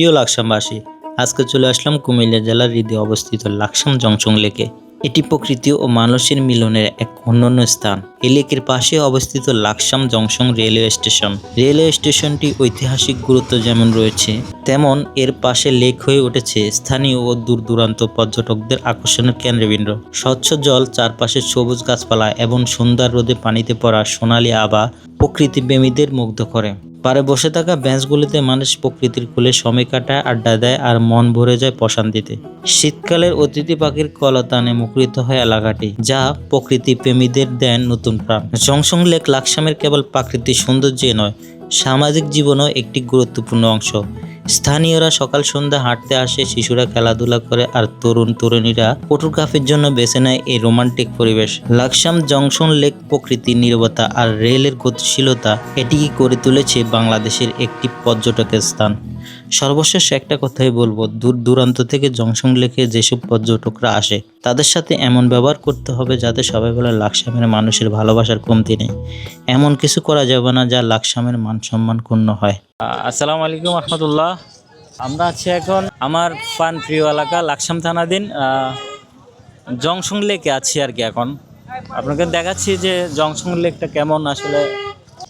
প্রিয় লাকসামবাসী, আজকে চলে আসলাম কুমিল্লা জেলার হৃদয়ে অবস্থিত লাকসাম জংশন লেকে। এটি প্রকৃতি ও মানুষের মিলনের এক অনন্য স্থান। এই লেকের পাশে অবস্থিত Laksam junction railway station. Railway স্টেশনটি ঐতিহাসিক গুরুত্ব যেমন রয়েছে, তেমন এর পাশে লেক হয়ে উঠেছে স্থানীয় ও দূর দূরান্ত পর্যটকদের আকর্ষণের কেন্দ্রবিন্দু। স্বচ্ছ জল, চারপাশে সবুজ গাছপালা এবং সুন্দর রোদে পানিতে পড়া সোনালী আবা প্রকৃতি প্রেমীদের মুগ্ধ করে। পারে বসে থাকা বেঞ্চগুলিতে মানুষ প্রকৃতির কোলে সময় কাটায়, আড্ডা দেয় আর মন ভরে যায় প্রশান্তিতে। শীতকালের অতিথি পাখির কলতানে মুখরিত হয় এলাকাটি, যা প্রকৃতি প্রেমীদের দেন নতুন প্রাণ। জংসং লেক লাকসামের কেবল প্রাকৃতিক সৌন্দর্যে নয় সামাজিক জীবনও একটি গুরুত্বপূর্ণ অংশ। স্থানীয়রা সকাল সন্ধ্যা হাঁটতে আসে, শিশুরা খেলাধুলা করে আর তরুণ তরুণীরা ফটোগ্রাফির জন্য বেছে নেয় এই রোমান্টিক পরিবেশ। লাকসাম জংশন লেক প্রকৃতির নিরবতা আর রেলের গতিশীলতা এটিকে করে তুলেছে বাংলাদেশের একটি পর্যটকের স্থান। সর্বশেষ একটা কথাই বলব, দূর দূরান্ত থেকে জংশন লেকে যেসব পর্যটকরা আসে, তাদের সাথে এমন ব্যবহার করতে হবে যাতে সবাই বলে লাকসামের মানুষের ভালোবাসার কমতি নেই। এমন কিছু করা যাবে না যা লাকসামের মান সম্মান ক্ষুণ্ণ হয়। আসসালামু আলাইকুম রহমতুল্লাহ। আমরা আছি এখন আমার পান প্রিয় এলাকা, লাকসাম থানাধীন জংশন লেকে আছি আর কি এখন। আপনাকে দেখাচ্ছি যে জংশন লেকটা কেমন, আসলে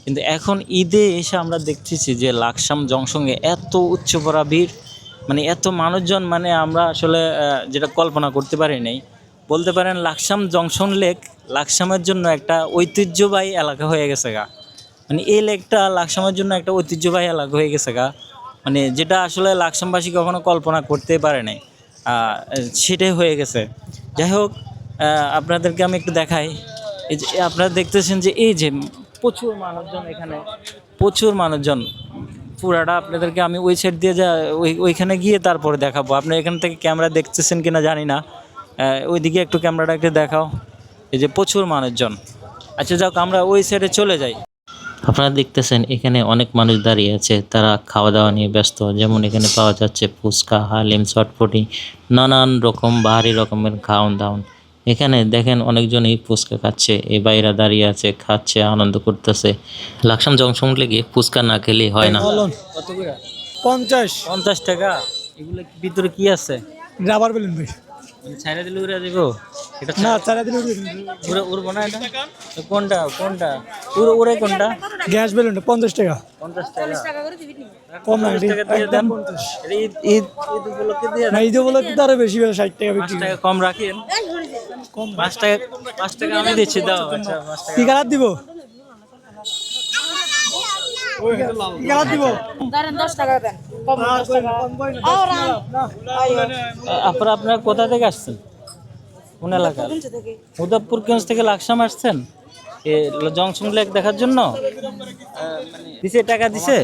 কিন্তু এখন ঈদে এসে আমরা দেখতেছি যে লাকসাম জংশনে এত উচ্চ পড়া ভিড় মানে এত মানুষজন মানে আমরা আসলে যেটা কল্পনা করতে পারি নাই। বলতে পারেন লাকসাম জংশন লেক লাকসামের জন্য একটা ঐতিহ্যবাহী এলাকা হয়ে গেছে গা। মানে এই লেকটা লাকসামের জন্য একটা ঐতিহ্যবাহী এলাকা হয়ে গেছে গা। মানে যেটা আসলে লাকসামবাসী কখনো কল্পনা করতে পারে নাই। সেটাই হয়ে গেছে। যাই হোক আপনাদেরকে আমি একটু দেখাই। এই যে, আপনারা দেখতেছেন যে এই যে প্রচুর মানুষজন এখানে। প্রচুর মানুষজন। পুরাটা আপনাদেরকে আমি ওই সাইড দিয়ে যা, ওই, ওইখানে গিয়ে তারপরে দেখাবো। আপনি এখান থেকে ক্যামেরা দেখতেছেন কিনা জানি না। ওইদিকে একটু ক্যামেরাটা একটু দেখাও। এই যে প্রচুর মানুষজন। আচ্ছা যাক, আমরা ওই সাইডে চলে যাই। আপনারা দেখতেছেন, এখানে অনেক মানুষ দাঁড়িয়ে আছে। তারা খাওয়া দাওয়া নিয়ে ব্যস্ত। যেমন এখানে পাওয়া যাচ্ছে ফুচকা, হালিম, চটপটি, নানান রকম বাহারি রকমের খাওয়ান দাওয়ান এখানে দেখেন অনেকজনই ফুচকা খাচ্ছে এ বাইরা দাঁড়িয়ে আছে খাচ্ছে আনন্দ করতেছে। লাকসাম জংশন লেগে ফুচকা না খেলে হয় না। পঞ্চাশ। পঞ্চাশ টাকা? এগুলো ভিতরে কি আছে? রাবার বেলুন ভাই। ছাইরা দিলে উড়ে দিব এটা না চারা দিন উড়ে উড়বো না? এটা কোনটা কোনটা? উড়ে উড়ে কোনটা? গ্যাস বেলুনটা পঞ্চাশ টাকা। পঞ্চাশ টাকা। কম না এটা ঈদ ঈদ ঈদ উপলক্ষে দিয়ে না যে বলে কিন্তু আরও বেশি বেশি ষাট টাকা বিক্রি টাকা কম রাখেন। কম। পাঁচ টাকা পাঁচ টাকা আমি দিচ্ছি দাও আচ্ছা পাঁচ টাকা। কি কালার দিব কি কালার দিব ধরেন দশ টাকা দেন কম দশ টাকা আপনারা আপনারা কোথা থেকে আসছেন? কোন এলাকা মুজাফরগঞ্জ থেকে লাকসাম আসছেন? জংশন লেক দেখার জন্য? দিছে টাকা দিছে?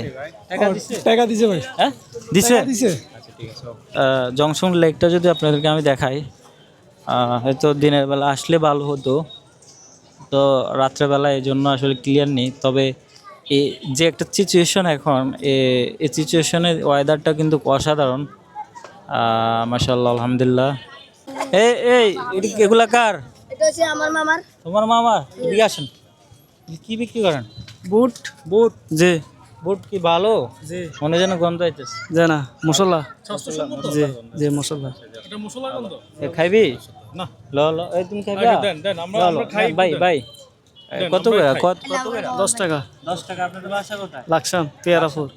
টাকা দিছে। ভাই। হ্যাঁ? দিছে? দিছে। জংশন লেকটা যদি আপনাদেরকে আমি দেখাই হয়তো দিনের বেলা আসলে ভালো হতো। তো রাত্রেবেলা এই জন্য আসলে ক্লিয়ার নেই। তবে এই যে একটা সিচুয়েশন এখন এ- এই সিচুয়েশনের ওয়েদারটা কিন্তু অসাধারণ। মাসাল্লাহ আলহামদুলিল্লাহ। এই এই এটি- এগুলা কার? এটা হচ্ছে আমার মামার। তোমার মামা এদিকে আসেন। কি বিক্রি করেন? বুট। বুট? জি। বুট কি ভালো? জি। মনে যেন গন্ধ আইতেছে। যে না মশলা। জি জি মশলা। এ খাইবি? না। ল ল এই তুমি খাইবা। ভাই ভাই। এ, কত করে? কত কত করে? দশ টাকা। দশ টাকা আপনাদের বাসা কোথায়? লাকসাম পেয়ারাপুর।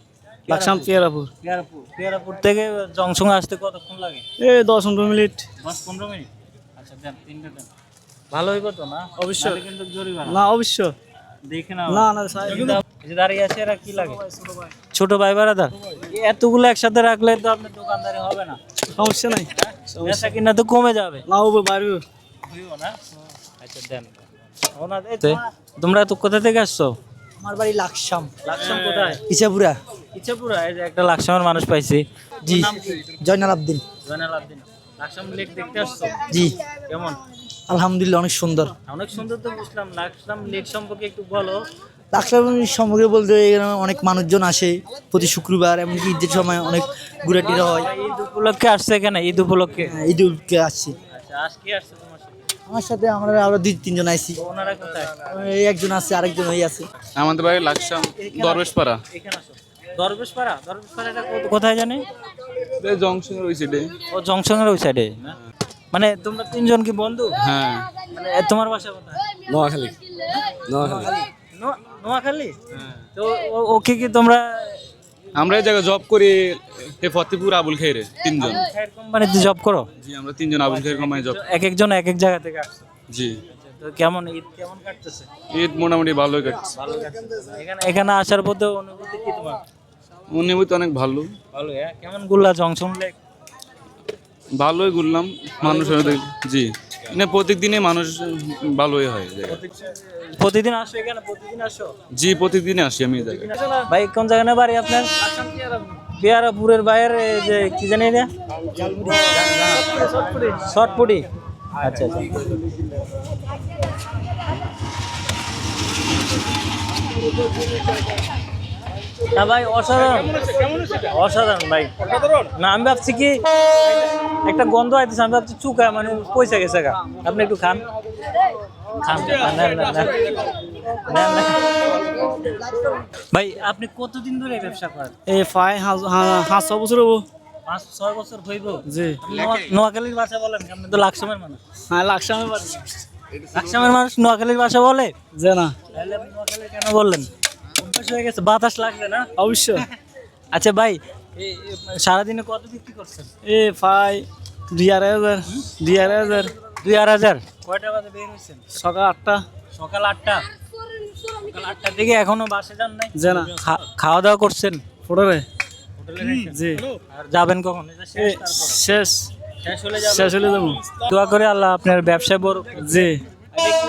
লাকসাম পেয়ারাপুর। পেয়ারাপুর পেয়ারাপুর থেকে জংশন আসতে কতক্ষণ লাগে? এই দশ পনেরো মিনিট। দশ পনেরো মিনিট? আচ্ছা দেন তিনটে দেন। ভালো হইব তো না? অবশ্যই। নাহলে কিন্তু জরিমানা না অবশ্য দেখে না না না সাহেব। এই দাঁড়িয়ে আছে এরা কি লাগে? ছোট ভাই বারাদার? এতগুলো একসাথে রাখলে তো আপনার দোকানদারি হবে না। সমস্যা নাই। বেচা কিনা তো কমে যাবে। না হবে বাড়বে হইব না? আচ্ছা দেন। তোমরা তো কোথা থেকে আসছো? আমার বাড়ি লাকসাম। লাকসাম কোথায়? ইসাপুরা ইচ্ছাপুরা এই যে একটা লাকসামের মানুষ পাইছি। জি জয়নাল আবদিন। জয়নাল আবদিন। লাকসাম লেক দেখতে আসছো? জি। কেমন? আলহামদুলিল্লাহ অনেক সুন্দর। অনেক সুন্দর তো বুঝলাম। লাকসাম লেক সম্পর্কে একটু বলো। লাকসাম সম্পর্কে বলতে এখানে অনেক মানুষজন আসে প্রতি শুক্রবার এমনকি ঈদের সময় অনেক ঘুরাটিরা হয়। ঈদ উপলক্ষে আসছে এখানে? ঈদ উপলক্ষে? হ্যাঁ, ঈদ উলকে আসছি। আচ্ছা আজকে আসছে তোমার আমার সাথে আমরা আরও দুই তিনজন আইছি। ওনারা কোথায়? এই একজন আছে আরেকজন ওই আছে। আমাদের বাড়ি লাকসাম দরবেশপাড়া। এখানে আসো। দরবেশ পাড়া কোথায় জানে? জংশনের ওই সাইডে ও জংশনের ওই সাইডে মানে তোমরা তিনজন কি বন্ধু? হ্যাঁ। মানে তোমার বাসা কোথায়? নোয়াখালী। নোয়াখালী। নোয়াখালী? তো ও- ওকে কি তোমরা আমরা এই জায়গায় জব করি এ ফতেপুর আবুল খেরে তিনজন। কোম্পানিতে জব করো? জি আমরা তিনজন আবুল খের কোম্পানি জব এক একজন এক এক জায়গা থেকে আসছো? জি। তো কেমন ঈদ কেমন কাটতেছে? ঈদ মোটামুটি ভালোই কাটছে। ভালো এখানে এখানে আসার পথে অনুভূতি কি তোমার? অনুভূতি অনেক ভালো। ভালো হ্যাঁ? কেমন গুল্লা জংশন লেক? ভালোই ঘুরলাম মানুষ জি। মানে প্রত্যেক দিনে মানুষ ভালোই হয় প্রতিদিন আসো এখানে প্রতিদিন আসো? জি প্রত্যেক দিনে আসি আমি এই জায়গায়। ভাই কোন জায়গায় বাড়ি আপনার? পেয়ারাপুরের বাইরের এই যে কি জানি এটা? শর্টপুটি আচ্ছা আচ্ছা। না ভাই অসাধারণ। অসাধারণ ভাই। না আমি ভাবছি কি একটা গন্ধ আইতেছে আমি ভাবছি চুকা মানে পয়সা গেছে গা। আপনি একটু খান। ভাই আপনি কতদিন ধরে এই ব্যবসা করেন? এই ফাই হাঁস ছ বছর হব। পাঁচ ছয় বছর হইব? জি। নোয়া- নোয়াখালীর ভাষা বলেন আপনি তো লাকসামের মানুষ। হ্যাঁ লাকসামে বাড়ি লাকসামের মানুষ নোয়াখালীর ভাষা বলে? যে না। তাহলে আপনি নোয়াখালী কেন বললেন? অভ্যাস হয়ে গেছে বাতাস লাগবে না? অবশ্যই। আচ্ছা ভাই সারাদিনে কত বিক্রি করছেন? এ ফাই দুই আড়াই হাজার দুই আড়াই হাজার। দুই আড়াই হাজার? কয়টা বাজে বের হয়েছেন সকাল আটটা। সকাল আটটা? সকাল আটটা থেকে এখনও বাসে যান নাই? খাওয়া দাওয়া করছেন? হোটেলে। জি। আর যাবেন কখন? শেষ শেষ। শেষ হলে শেষ হলে যাব। দোয়া করে আল্লাহ আপনার ব্যবসায় বড়। জি।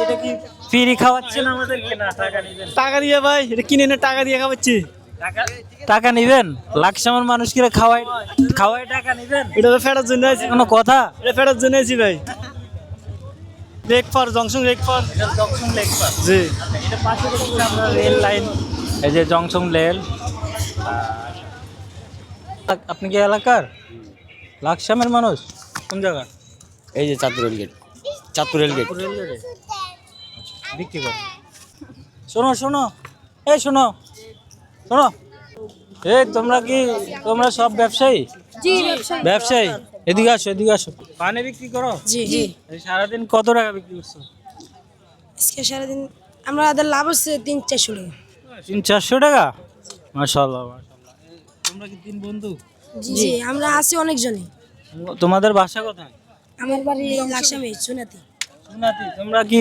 এটা কি ফ্রি খাওয়াচ্ছেন আমাদেরকে? না টাকা নিবেন টাকা দিয়ে ভাই এটা কিনে এনে টাকা দিয়ে খাওয়াচ্ছি। টাকা নিবেন? লাকসামের মানুষ কিরা খাওয়াই খাওয়াই টাকা নিবেন? এটা তো ফেরার জন্য আছি কোনো কথা? এটা ফেরার জন্য আছি ভাই। Lake junction lake for junction lake পার জি। এটা পাশে আমরা রেল লাইন এই যে জংশন রেল আপনি কি এলাকার? লাকসামের মানুষ? কোন জায়গা? এই যে Chandpur rail gate Chandpur rail gate রেলগেটে বিক্রি করে। শোনো শোনো এই শোনো শোনো। এই তোমরা কি তোমরা সব ব্যবসায়ী? ব্যবসায়ী। এদিকে আসো এদিকে আসো। পানি বিক্রি করো? জি জি। সারাদিন কত টাকা বিক্রি করছ? আজকে সারাদিন আমাদের লাভ হচ্ছে তিন চারশো টাকা। তিন চারশো টাকা? মাশাল্লাহ মাশাল্লাহ তোমরা কি তিন বন্ধু? জি জি আমরা আছি অনেকজনই। তোমাদের বাসা কোথায়? আমার বাড়ি লাকসামে চুনাতি চুনাতি তোমরা কি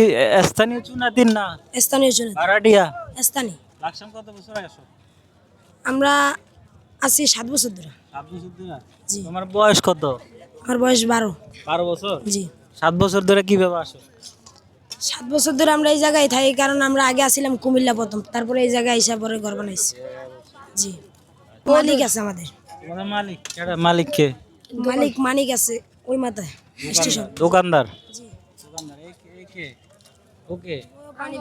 স্থানীয় চুনাতির না? স্থানীয় চুনাতি। ভাড়াটিয়া স্থানীয়। লাকসাম কত বছর আসো? আমরা আছি সাত বছর ধরে। সাত বছর ধরে? জি। তোমার বয়স কত? আমার বয়স বারো। বারো বছর? জি। সাত বছর ধরে কীভাবে আসো? সাত বছর ধরে আমরা এই জায়গায় থাকি কারণ আমরা আগে আসছিলাম কুমিল্লা প্রথম। তারপরে এই জায়গায় এসে পরে ঘর বানাইছি। জি। মালিক আছে আমাদের। মালিক? মালিক কে? মালিক মানিক আছে ওই মাথায় স্টেশন। দোকানদার? জি। কে- ওকে পানি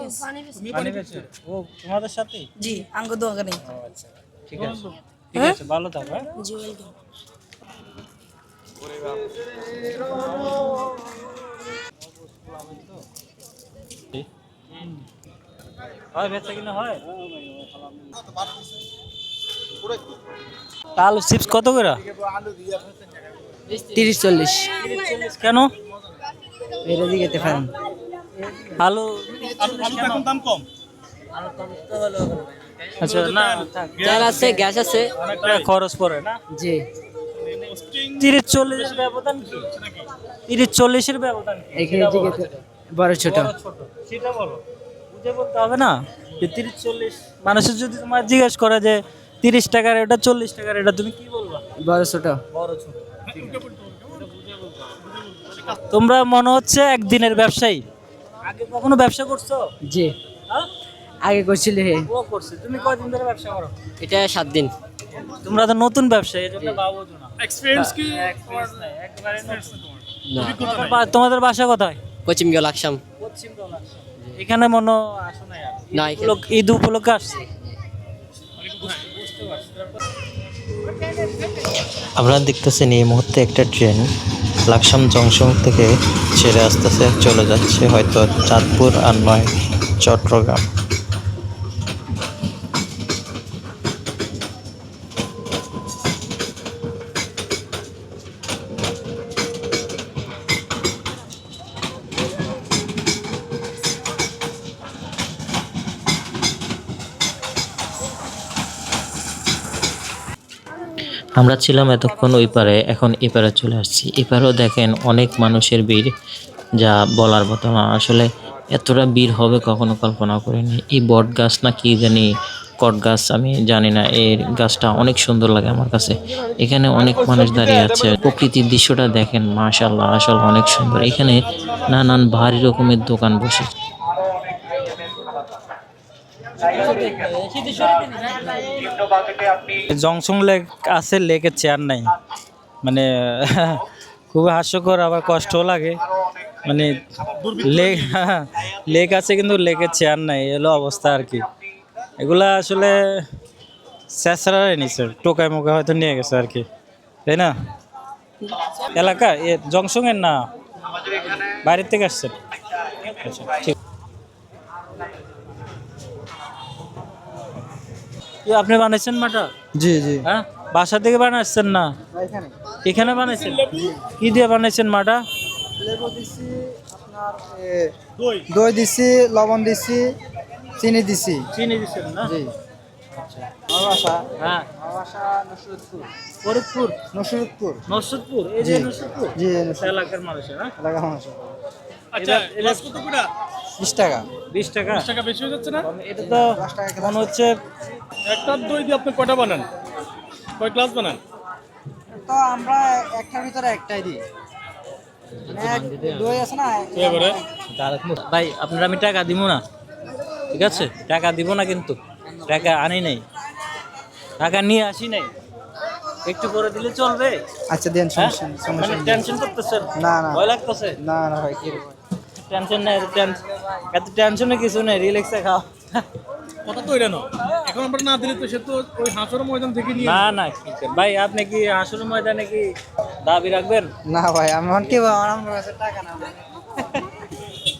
পানি বেচে ও তোমাদের সাথে? জি আঙ্গ দোকানে আচ্ছা ঠিক আছে। ঠিক আছে ভালো থাকো হ্যাঁ? জি ওয়েলকাম। হয় বেচা কিনা হয়? আলু চিপস কত করে? তিরিশ চল্লিশ। কেন? এটা দিকে ফেরান আলু এখন দাম কম। আচ্ছা না থাক। আছে গ্যাস আছে। খরচ পড়ে না? জি। তিরিশ চল্লিশের ব্যবধান কি? তিরিশ চল্লিশের ব্যবধান এখানে দিকে বড় ছোট। বড় ছোট সেটা বলো। বুঝে বলতে হবে না যে তিরিশ চল্লিশ মানুষের যদি তোমার জিজ্ঞেস করে যে তিরিশ টাকার এটা চল্লিশ টাকার এটা তুমি কি বলবা? বড় ছোট। বড় ছোট। তোমরা মনে হচ্ছে একদিনের ব্যবসায়ী? আগে কখনো ব্যবসা করছ? জি। হ্যাঁ? আগে করছিল হে। ও করছে। তুমি কয়দিন ধরে ব্যবসা করো? এটা সাত দিন। তোমরা তো নতুন ব্যবসায়ী এই জন্য বাবু না। এক্সপিরিয়েন্স কি নাই। একবারে নতুন। তোমাদের বাসা কোথায়? কোচিং গেল আকসাম পশ্চিম এখানে মনে হয় আসো না আর? না উপলক্ষ- ঈদ উপলক্ষে আসছে? আপনারা দেখতেছেন এই মুহূর্তে একটা ট্রেন। লাকসাম জংশন থেকে ছেড়ে আস্তে আস্তে চলে যাচ্ছে হয়তো চাঁদপুর আর নয় চট্টগ্রাম। আমরা ছিলাম এতক্ষণ ওই পারে, এখন এপারে চলে আসছি। এপারেও দেখেন অনেক মানুষের ভিড়, যা বলার মতো না। আসলে এতটা ভিড় হবে কখনো কল্পনা করিনি। এই বট গাছ না কি জানি, কট গাছ, আমি জানি না। এর গাছটা অনেক সুন্দর লাগে আমার কাছে। এখানে অনেক মানুষ দাঁড়িয়ে আছে। প্রকৃতির দৃশ্যটা দেখেন মাশাল্লাহ আসলে অনেক সুন্দর। এখানে নানান ভারী রকমের দোকান বসে। জংশন লেক আছে, লেকের চেয়ার নাই। মানে খুব হাস্যকর, আবার কষ্টও লাগে। মানে লেক লেক আছে কিন্তু লেকের চেয়ার নাই এলো অবস্থা আর কি। এগুলা আসলে স্যাঁচড়াই নিছে, টোকায় মোকা হয়তো নিয়ে গেছে আর কি। তাই না? এলাকা, এ জংশনের না? বাইরের থেকে আসছেন আচ্ছা ঠিক। কি আপনি বানাইছেন মাটা? জি জি। হ্যাঁ? বাসা থেকে বানাচ্ছেন না? এখানে বানাইছেন? কি দিয়ে বানাইছেন মাটা? দই দিছি লবণ দিছি চিনি দিছি। চিনি দিচ্ছেন না? জি। হ্যাঁ। আমার নসরতপুর। নসরতপুর। এই যে নরসদপুর জি এলাকার মানুষের হ্যাঁ। আচ্ছা বিশ টাকা। বিশ টাকা? টাকা বেশি হয়ে যাচ্ছে না? এটা তো মনে হচ্ছে একটা দই দিয়ে আপনি কয়টা বানান? কয় গ্লাস বানান? তো আমরা একটার ভিতরে একটাই দিই। মানে এক- দই আছে না ভাই আপনার আমি টাকা দিব না। ঠিক আছে? টাকা দিব না কিন্তু। টাকা আনি নাই। টাকা নিয়ে আসি নাই। একটু করে দিলে চলবে। আচ্ছা দেন হ্যাঁ? সমস্যা নেই, মানে। টেনশন করতেছেন? না না। ভয় লাগতেছে? না না ভাই কি টেনশন নাই টেনশন এত টেনশনে কিছু নেই রিল্যাক্সে খাও। কথা তো এটা না। এখন আমরা না দিলে তো সে তো ওই হাঁসের ময়দান থেকে নিয়ে না না কি ভাই আপনি কি আসল ময়দানে কি দাবি রাখবেন? না ভাই আমি এখন কি আমার কাছে টাকা না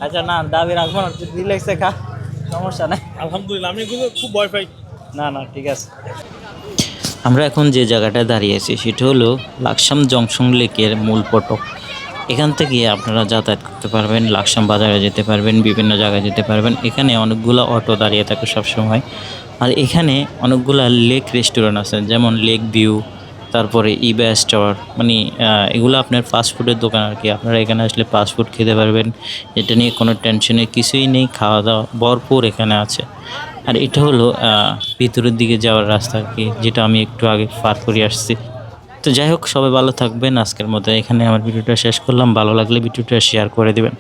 আচ্ছা না দাবি রাখব না রিল্যাক্সে খা। সমস্যা নাই। আলহামদুলিল্লাহ আমি এগুলো খুব ভয় পাই। না না ঠিক আছে। আমরা এখন যে জায়গাটায় দাঁড়িয়ে আছি সেটা হলো লাকসাম জংশন লেকের মূল ফটক এখান থেকে আপনারা যাতায়াত করতে পারবেন, লাকসাম বাজারে যেতে পারবেন, বিভিন্ন জায়গায় যেতে পারবেন। এখানে অনেকগুলো অটো দাঁড়িয়ে থাকে সবসময়। আর এখানে অনেকগুলো লেক রেস্টুরেন্ট আছে, যেমন লেক ভিউ, তারপরে ইবা স্টোর মানে এগুলো আপনার ফাস্টফুডের দোকান আর কি। আপনারা এখানে আসলে ফাস্টফুড খেতে পারবেন, এটা নিয়ে কোনো টেনশনের কিছুই নেই খাওয়া দাওয়া ভরপুর এখানে আছে। আর এটা হলো ভিতরের দিকে যাওয়ার রাস্তা আর কি, যেটা আমি একটু আগে পার করে আসছি। তো যাই হোক, সবাই ভালো থাকবেন। আজকের মতো এখানে আমার ভিডিওটা শেষ করলাম। ভালো লাগলে ভিডিওটা শেয়ার করে দিবেন।